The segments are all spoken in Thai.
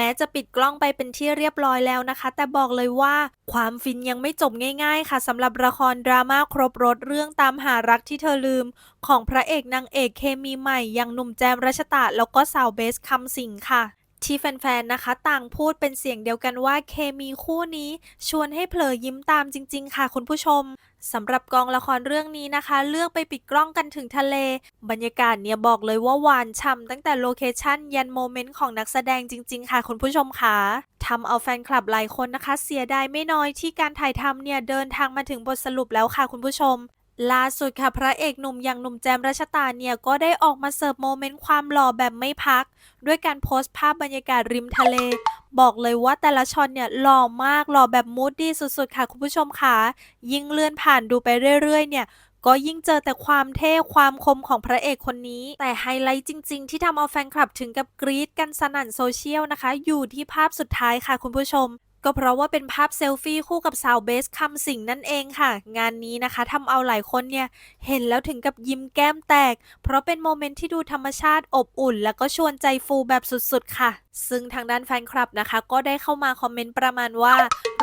แม้จะปิดกล้องไปเป็นที่เรียบร้อยแล้วนะคะ แต่บอกเลยว่าความฟินยังไม่จบง่ายๆ ค่ะสำหรับละครดราม่าครบรถเรื่องตามหารักที่เธอลืม ของพระเอกนางเอกเคมีใหม่อย่างหนุ่มแจมรัชตะแล้วก็สาวเบสคำสิงค่ะ ที่แฟนๆ นะคะ ต่างพูดเป็นเสียงเดียวกันว่าเคมีคู่นี้ชวนให้เผลอยิ้มตามจริง ๆ ค่ะคุณผู้ชมสำหรับกองละครเรื่องนี้นะคะ เลือกไปปิดกล้องกันถึงทะเล บรรยากาศเนี่ยบอกเลยว่าหวานฉ่ำตั้งแต่โลเคชั่นยันโมเมนต์ของนักแสดงจริง ๆ ค่ะคุณผู้ชมค่ะทำเอาแฟนคลับหลายคนนะคะ เสียดายไม่น้อยที่การถ่ายทำเนี่ยเดินทางมาถึงบทสรุปแล้วค่ะคุณผู้ชม ล่าสุดค่ะพระเอกหนุ่มอย่างหนุ่มแจมรัชตาเนี่ย ก็ได้ออกมาเสิร์ฟโมเมนต์ความหล่อแบบไม่พัก ด้วยการโพสต์ภาพบรรยากาศริมทะเล บอกเลยว่าแต่ละช็อตเนี่ยหล่อมากหล่อแบบมูดดี้สุดๆ ค่ะคุณผู้ชมค่ะ ยิ่งเลื่อนผ่านดูไปเรื่อยๆ เนี่ยก็ยิ่งเจอแต่ความเท่ความคมของพระเอกคนนี้ แต่ไฮไลท์จริง ๆ ที่ทำเอาแฟนคลับถึงกับกรี๊ดกันสนั่นโซเชียลนะคะ อยู่ที่ภาพสุดท้ายค่ะคุณผู้ชม ก็เพราะว่าเป็นภาพเซลฟี่คู่กับสาวเบสคำสิงนั่นเองค่ะ งานนี้นะคะทำเอาหลายคนเนี่ย เห็นแล้วถึงกับยิ้มแก้มแตก เพราะเป็นโมเมนต์ที่ดูธรรมชาติอบอุ่น แล้วก็ชวนใจฟูแบบสุดๆค่ะ ซึ่งทางด้านแฟนคลับนะคะ ก็ได้เข้ามาคอมเมนต์ประมาณว่า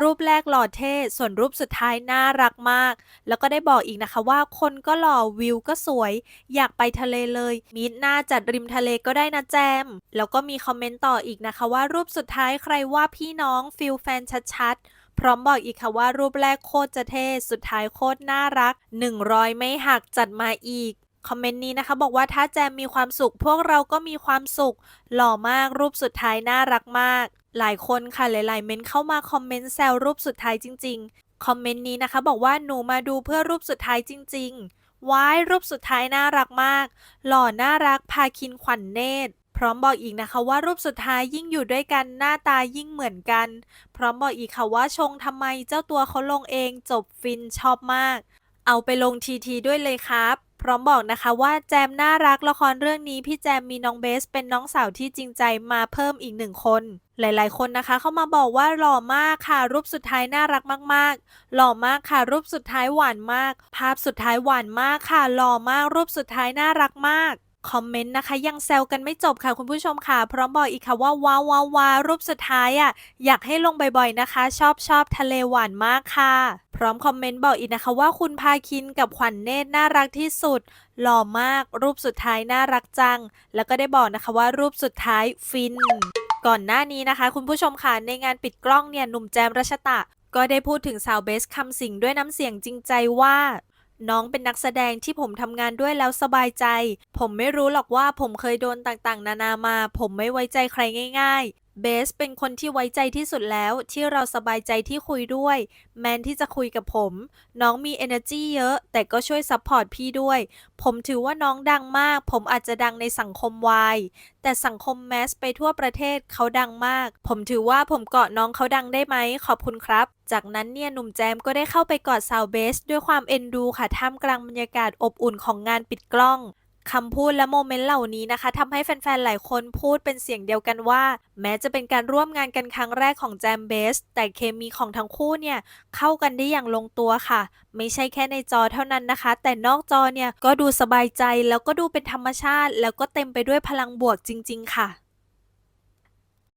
รูปแรกหล่อเท่ ส่วนรูปสุดท้ายน่ารักมาก แล้วก็ได้บอกอีกนะคะว่าคนก็หล่อวิวก็สวย อยากไปทะเลเลย มีดหน้าจัดริมทะเลก็ได้นะแจม แล้วก็มีคอมเมนต์ต่ออีกนะคะว่ารูปสุดท้ายใครว่าพี่น้องฟิลแฟนชัดๆพร้อมบอกอีกค่ะว่ารูปแรกโคตรจะเท่ สุดท้ายโคตรน่ารัก 100 ไม่หักจัดมาอีก คอมเมนต์นี้นะคะ บอกว่าถ้าแจมมีความสุข พวกเราก็มีความสุข หล่อมากรูปสุดท้ายน่ารักมาก หลายคนค่ะหลายๆ เมนเข้ามาคอมเมนต์แซวรูปสุดท้ายจริง ๆ คอมเมนต์นี้นะคะบอกว่าหนูมาดูเพื่อรูปสุดท้ายจริง ๆ ว้ายรูปสุดท้ายน่ารักมาก หล่อน่ารักพาคินขวัญเนตรพร้อมบอกอีกนะคะว่ารูปสุดท้ายยิ่งอยู่ด้วยกันหน้าตายิ่งเหมือนกัน พร้อมบอกอีกค่ะว่าชงทำไมเจ้าตัวเขาลงเองจบฟินชอบมาก เอาไปลงทีทีด้วยเลยครับ ร้อมบอกนะคะว่าแจมน่ารักละครเรื่องนี้พี่แจมมีน้องเบสเป็นน้องสาวที่จริงใจมาเพิ่มอีกหนึ่งคน หลายๆ คนนะคะ เข้ามาบอกว่าหล่อมากค่ะ รูปสุดท้ายน่ารักมากๆ หล่อมากค่ะ รูปสุดท้ายหวานมาก ภาพสุดท้ายหวานมากค่ะ หล่อมากรูปสุดท้ายน่ารักมาก คอมเมนต์นะคะ ยังแซวกันไม่จบค่ะคุณผู้ชมค่ะ พร้อมบอกอีกค่ะว่าว้าวว้าวว้ารูปสุดท้ายอะอยากให้ลงบ่อยๆนะคะ ชอบชอบทะเลหวานมากค่ะ พร้อมคอมเมนต์บอกอีกนะคะว่าคุณพาคินกับขวัญเนตรน่ารักที่สุดหล่อมากรูปสุดท้ายน่ารักจัง แล้วก็ได้บอกนะคะว่ารูปสุดท้ายฟิน ก่อนหน้านี้นะคะ คุณผู้ชมค่ะในงานปิดกล้องเนี่ยหนุ่มแจมรัชตะ ก็ได้พูดถึงสาวเบสคำสิงด้วยน้ำเสียงจริงใจว่า น้องเป็นนักแสดงที่ผมทำงานด้วยแล้วสบายใจ ผมไม่รู้หรอกว่าผมเคยโดนต่างๆ นานามา ผมไม่ไว้ใจใครง่าย ๆ เบสเป็นคนที่ไว้ใจที่สุดแล้วที่เราสบายใจที่คุยด้วย แมนที่จะคุยกับผม น้องมี energy เยอะ แต่ก็ช่วยซัพพอร์ตพี่ด้วย ผมถือว่าน้องดังมาก ผมอาจจะดังในสังคมวาย แต่สังคมแมสไปทั่วประเทศเขาดังมาก ผมถือว่าผมเกาะน้องเขาดังได้ไหม ขอบคุณครับ จากนั้นเนี่ยหนุ่มแจมก็ได้เข้าไปกอดสาวเบส ด้วยความเอ็นดูค่ะท่ามกลางบรรยากาศอบอุ่นของงานปิดกล้องคำพูดและโมเมนต์เหล่านี้นะคะทำให้แฟนๆ หลายคนพูดเป็นเสียงเดียวกันว่า แม้จะเป็นการร่วมงานกันครั้งแรกของแจมเบส แต่เคมีของทั้งคู่เนี่ยเข้ากันได้อย่างลงตัวค่ะ ไม่ใช่แค่ในจอเท่านั้นนะคะ แต่นอกจอเนี่ยก็ดูสบายใจแล้วก็ดูเป็นธรรมชาติ แล้วก็เต็มไปด้วยพลังบวกจริง ๆ ค่ะ